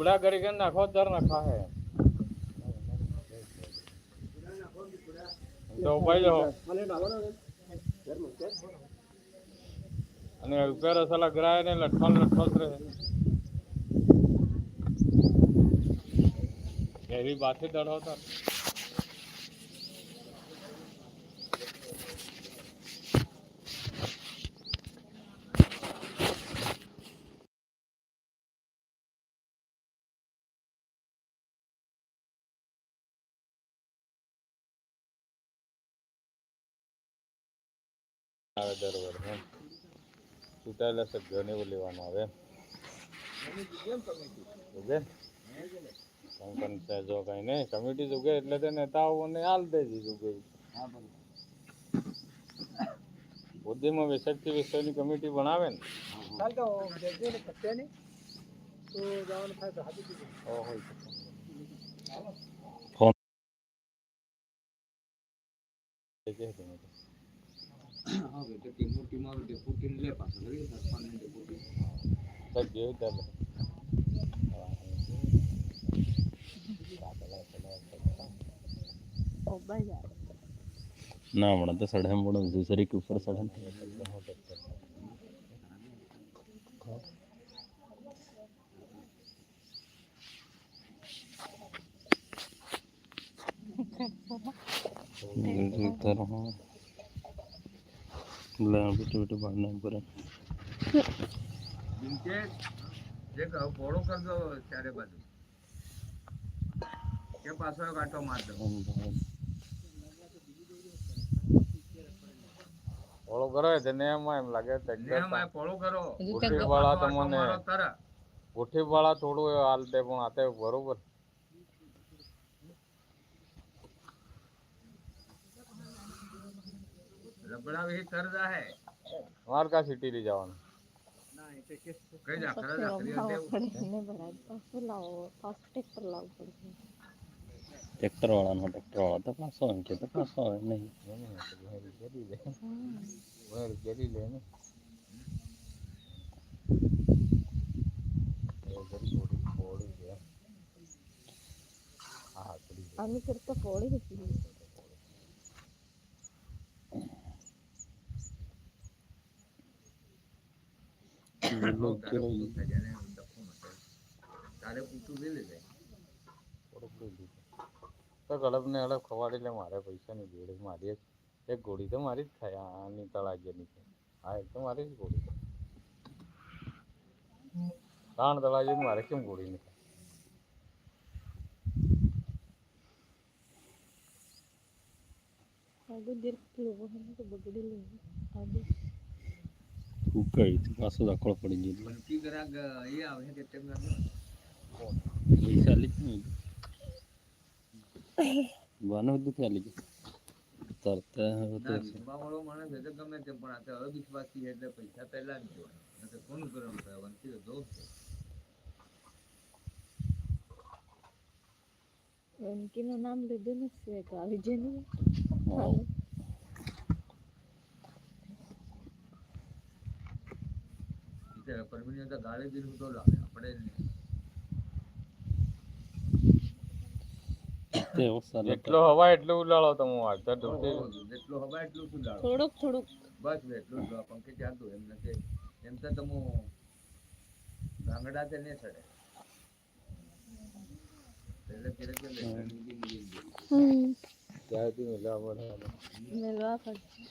લુગડા કરી નાખો દર નખા હે તો ભાઈ અને ઉપર સલા ગ્રાય ને લઠલ લઠલ રહે એવી બાથી દડો તો આવે દર વર્ષે. ચૂંટાયેલા સભ્યોને એવું લેવાનું આવે. ઉગે સહેજો કઈ નહીં. કમિટી ઉગે એટલે તે નેતાઓને હાલ દેજી ઉગે બુદ્ધિમાં વિશક્તિ વિષયની કમિટી બનાવે ને. ચાલ તો ને તો જવાનું થાય તો હાથી દીધું મોટી મોટી મારું ફૂટીને લે પાછો કરી પાંચ મિનિટે ફૂટી ના હમણાં તો સાડા હમણાં સરી ઉપર સાડા Thank you. ಬಿಟ್ಟು ಬಿಟ್ಟು ಬಣ್ಣ ಪೂರ પોળો કરજો ત્યારે બધું કે પાછો કાંટો મારજો પોળો કરો તેને એમાં એમ લાગે પોળો કરો. વાળા તમને વાળા થોડું હાલ દે પણ આતે બરોબર. રબડા વી કરજા હે માર કા સિટી લઈ જવાનું ના એ કે કઈ જા ખરા જા ट्रैक्टर वाला ना ट्रैक्टर वाला तो पास हो के तो पोळी घेतली लोग के તારે પૂછું લઈ લે થોડુંક લઈ લીધું તો ગળપ ને હળપ ખવાડી લે મારે પૈસા ની જોડે મારી એક એક ગોળી તો મારી જ થાય આની તળાજ્યની છે હા એક તો મારી જ ગોળી ત્રણ તળાજ્ય મારે કેમ ગોળી નહીં થાય आगे देर लोगों ने तो बगड़ी ઉકળી પાછો દાખલો પડી ગયો ચાલી વાનો બધું ચાલી ગયું તરતા હવે તો ગમે તેમ પણ આ તો અવિશ્વાસી એટલે પૈસા પહેલા જ જોવાના કોણ ગરમ થાય વંચિત દોસ્ત વંકીનું નામ લીધું નથી આવી જેનું હા. પરમીની અંદર ગાળી દીધું તો લાવે આપણે જેટલો હવા એટલું ઉલાળો તમે વાંચતા જેટલો હવા એટલું ઉલાળો થોડુંક થોડુંક. બસ એટલું જ પંખે ચાલતું એમ નથી. એમ તો તમે ગાંગડા તે નહીં ચડે. એટલે ક્યારે ક્યારે હમ. ત્યારથી મિલાવટ મેલવા પડશે.